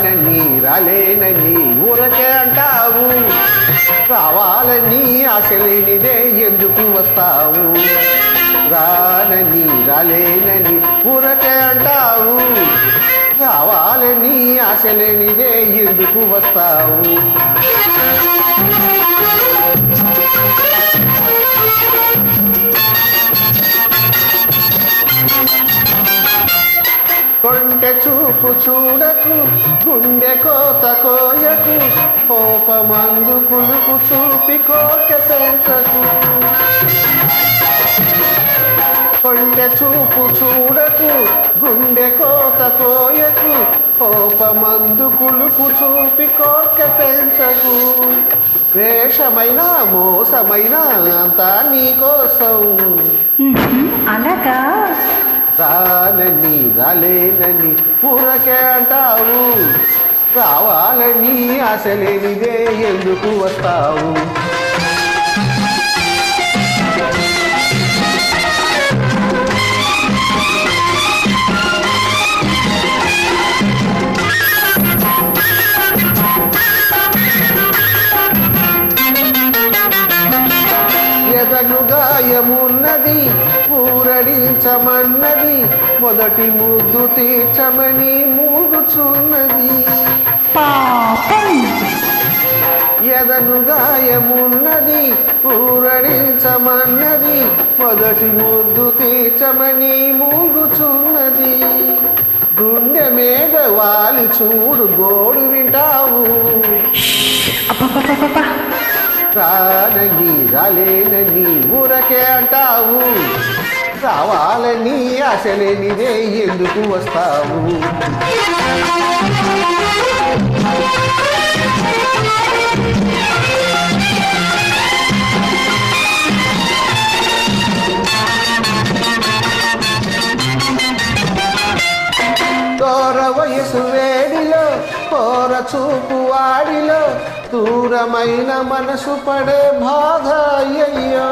రావాలని రాలేనని ఊరకే అంటావు. రావాలని ఆశ లేనిదే ఎందుకు వస్తావు? రానని రాలేనని ఊరకే అంటావు. రావాలని ఆశ లేనిదే ఎందుకు వస్తావు? కొంటె చూపు చూడకు గుండె కోత కోయకు కోపమందు కులుపు చూపి కోట పెంచకు కొంటె చూపు చూడకు గుండె కోత కోయకు కోపమందు కులుకు చూపి కోట పెంచకు. వేషమైన మోసమైన అంతా నీకోసం. అలాగా? రానని రాలేనని ఊరకే అంటావు. రావాలని ఆశ లేనిదే ఎందుకు వస్తావు? ఎదను గాయమున్నది ఊరడించమన్నది మొదటి ముద్దు తీర్చమని మూడుచున్నది పాపం! ఎదను గాయమున్నది ఊరడించమన్నది మొదటి ముద్దు తీర్చమని మూడుచున్నది గుండె మీద వాలి చూడు గోడు వింటావు. రానని రాలేనని ఊరకే అంటావు. రావాలని ఆశ ఎందుకు వస్తావు? దూర వయసు వేడిలో పోర చూపు వాడిలో దూరమైన మనసు పడే బాధ అయ్యయ్యో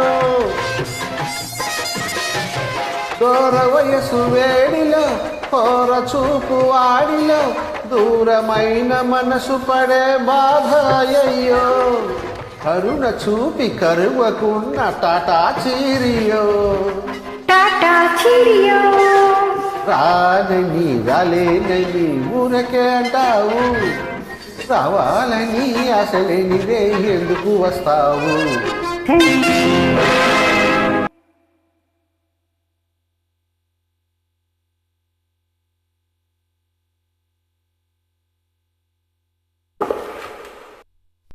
దూర వయసు వేడిలో కోర చూపు వాడిలో దూరమైన మనసు పడే బాధ అయ్యయ్యో కరుణ చూపి కరువకున్న టాటా చీరియో. Tata cheerio. రానని రాలేనని ఊరకే అంటావు. రావాలని అసలేనిదే ఎందుకు వస్తావు?